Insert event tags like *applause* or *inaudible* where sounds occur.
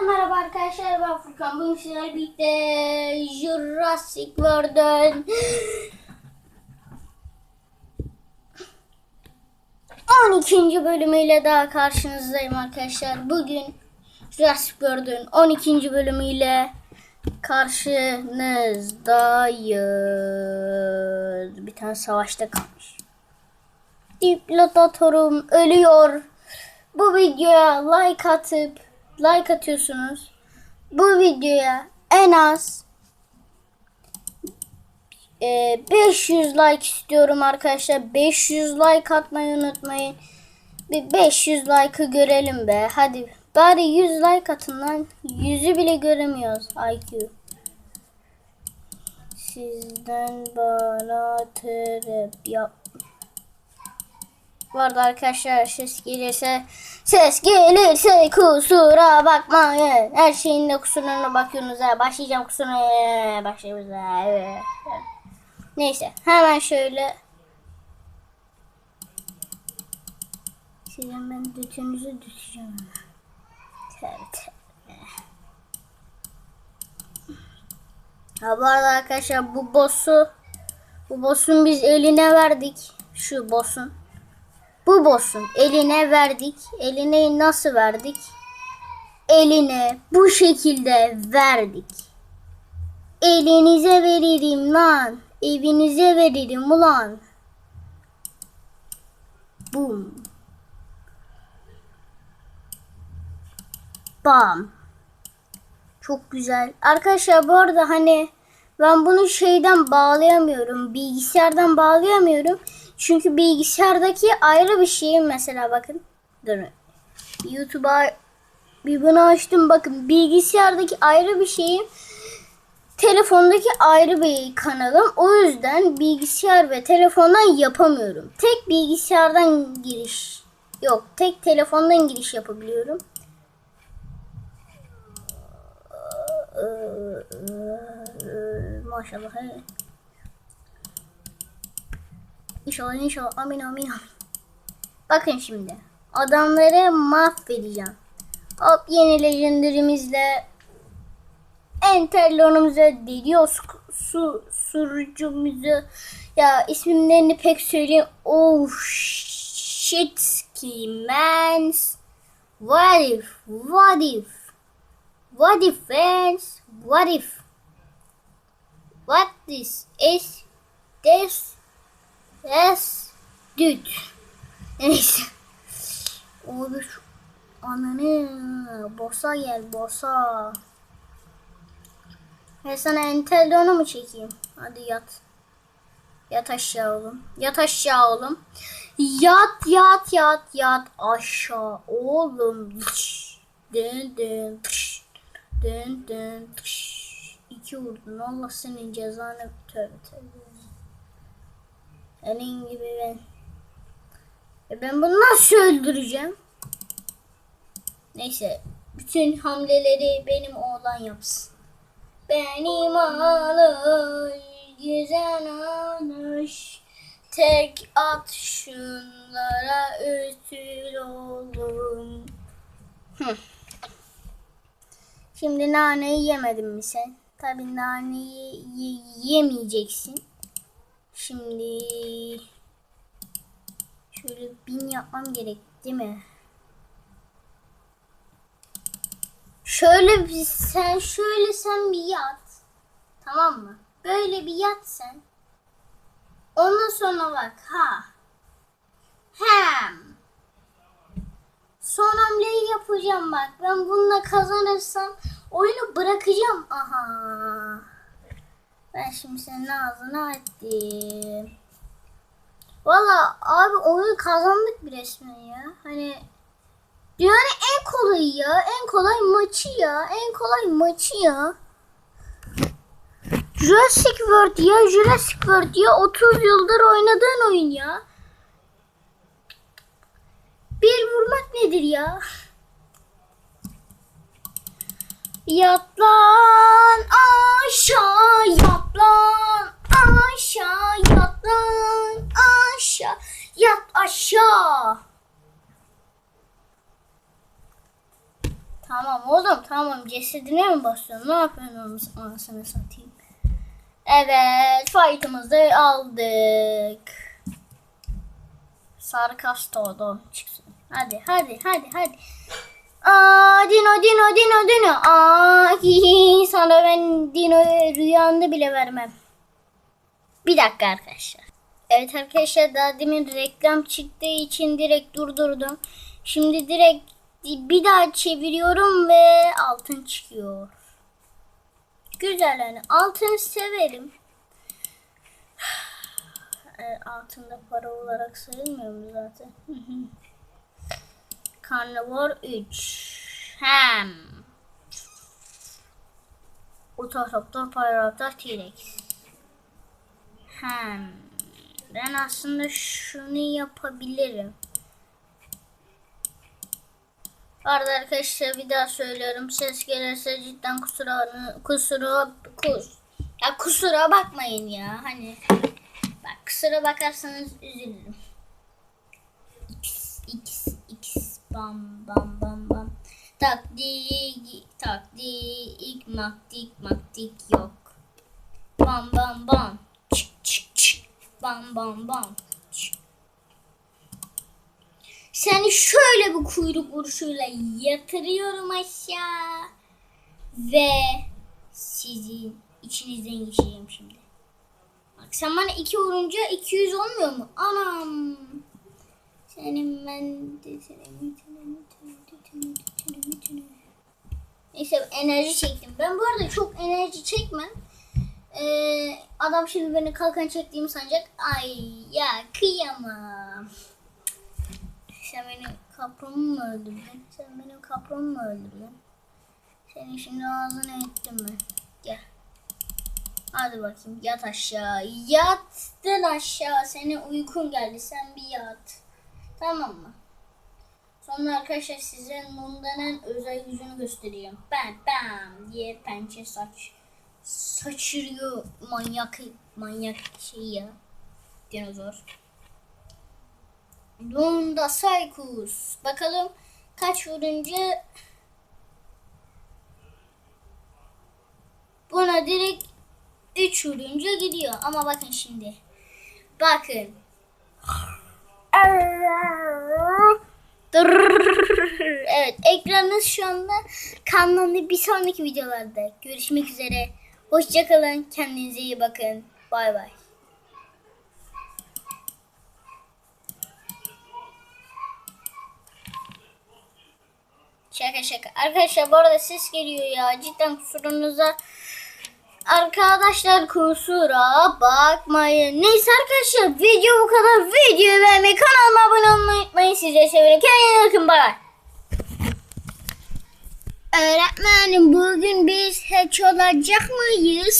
Merhaba arkadaşlar ben Furkan. Bugün sizlerle birlikte Jurassic World'ün 12. bölümüyle daha karşınızdayım arkadaşlar. Bugün Jurassic World'ün 12. bölümüyle karşınızdayız. Bir tane savaşta kalmış. Diplodatörüm ölüyor. Bu videoya like atıp like atıyorsunuz. Bu videoya en az e, 500 like istiyorum arkadaşlar. 500 like atmayı unutmayın. Bir 500 like'ı görelim be. Hadi bari 100 like atın lan. 100'ü bile göremiyoruz IQ. Sizden bana terap yap. Bu arada arkadaşlar ses gelirse ses gelirse kusura bakmayın. Her şeyin de kusuruna bakıyorsunuz ha. Başlayacağım kusuruna başlıyoruz. Evet. Neyse hemen şöyle Sizin ben dütünüzü düşeceğim. Tövbe tövbe. Ha bu arada arkadaşlar bu boss'u bu boss'un biz eline verdik. Şu boss'un. Bu boss'un eline verdik. Eline nasıl verdik? Eline bu şekilde verdik. Elinize veririm lan. Evinize veririm ulan. Bum. Bam. Çok güzel. Arkadaşlar bu arada hani ben bunu şeyden bağlayamıyorum. Bilgisayardan bağlayamıyorum. Çünkü bilgisayardaki ayrı bir şey mesela bakın. Durun. YouTube'a bir bunu açtım bakın. Bilgisayardaki ayrı bir şeyim. Telefondaki ayrı bir kanalım. O yüzden bilgisayar ve telefondan yapamıyorum. Tek bilgisayardan giriş. Yok, tek telefondan giriş yapabiliyorum. Maşallah. İnşallah inşallah amin amin amin. Bakın şimdi. Adamları mahvedeceğim. Hop yeni legendarimizle enterlonumuza deliyoruz. Su surucumuzu ya isimlerini pek söyleyeyim. Oh shit man. What if? What if? What if friends? What if? What this is this Yes. Dude. Neyse. Abi şu gel bossa. Ve sana entelonu mu çekeyim? Hadi yat. Yat aşağı oğlum. Yat aşağı oğlum. Yat yat yat yat aşağı oğlum. Dın dın tış. Dın dın. İki vurdun. Allah senin cezanı tövbe tövbe. Senin gibi ben. E ben bunu nasıl öldüreceğim? Neyse. Bütün hamleleri benim oğlan yapsın. Benim oğlum güzel olmuş. Tek at şunlara üzül oğlum. Şimdi naneyi yemedin mi sen? Tabii naneyi yemeyeceksin. Şimdi şöyle bin yapmam gerek değil mi? Şöyle bir sen şöyle sen bir yat. Tamam mı? Böyle bir yat sen. Ondan sonra bak ha. Hem. Son hamleyi yapacağım bak. Ben bununla kazanırsam oyunu bırakacağım. Aha. Ben şimdi senin ağzına ettim. Valla abi oyunu kazandık bir resmen ya. Hani yani en kolay ya. En kolay maçı ya. En kolay maçı ya. Jurassic World ya. Jurassic World ya. 30 yıldır oynadığın oyun ya. Bir vurmak nedir ya? Yat lan aşağı yat lan aşağı yat lan aşağı yat aşağı. Tamam oğlum tamam cesedine mi basıyorsun? Ne yapıyorsun anasını satayım. Evet fight'ımızı aldık. Sarkast oldu çıksın. Hadi hadi hadi hadi. Aa Dino Dino Dino Dino. Aa hihi, *laughs* sana ben Dino rüyanda bile vermem. Bir dakika arkadaşlar. Evet arkadaşlar daha demin reklam çıktığı için direkt durdurdum. Şimdi direkt bir daha çeviriyorum ve altın çıkıyor. Güzel yani altını severim. *sighs* E, altında para olarak sayılmıyor mu zaten? Carnivore 3 Hem Utosoptor Pyroraptor T-Rex Hem Ben aslında şunu yapabilirim. Arada arkadaşlar bir daha söylüyorum. Ses gelirse cidden kusura kusura kus. Ya kusura bakmayın ya. Hani bak kusura bakarsanız üzülürüm. X X X bam bam bam bam. Takdik takdik maktik maktik yok. Bam bam bam. Çık çık çık. Bam bam bam. Seni şöyle bir kuyruk vuruşuyla yatırıyorum aşağı. Ve sizin içinizden geçeceğim şimdi. Bak sen bana iki vurunca 200 olmuyor mu? Anam. Senin ben Neyse enerji çektim. Ben bu arada çok enerji çekmem. Ee, adam şimdi beni kalkan çektiğimi sanacak. Ay ya kıyamam. Sen benim kapramı mı öldürdün? Sen benim kapramı mı öldürdün? Senin şimdi ağzını ettim mi? Gel. Hadi bakayım yat aşağı. Yattın aşağı. Senin uykun geldi. Sen bir yat. Tamam mı? Sonra arkadaşlar size Nunda'nın özel yüzünü göstereyim. Bam bam diye pençe saç saçırıyor manyak manyak şey ya. Dinozor. Nunda Psychus. Bakalım kaç vurunca buna direkt 3 vurunca gidiyor. Ama bakın şimdi. Bakın. Evet ekranınız şu anda kanalında bir sonraki videolarda görüşmek üzere. Hoşçakalın. Kendinize iyi bakın. Bay bay. Şaka şaka. Arkadaşlar bu arada ses geliyor ya. Cidden kusurunuza Arkadaşlar kusura bakmayın. Neyse arkadaşlar video bu kadar. Videoyu beğenmeyi, kanalıma abone olmayı unutmayın. Size seviyorum. Kendinize bakın. Bay bay. Öğretmenim bugün biz hiç olacak mıyız?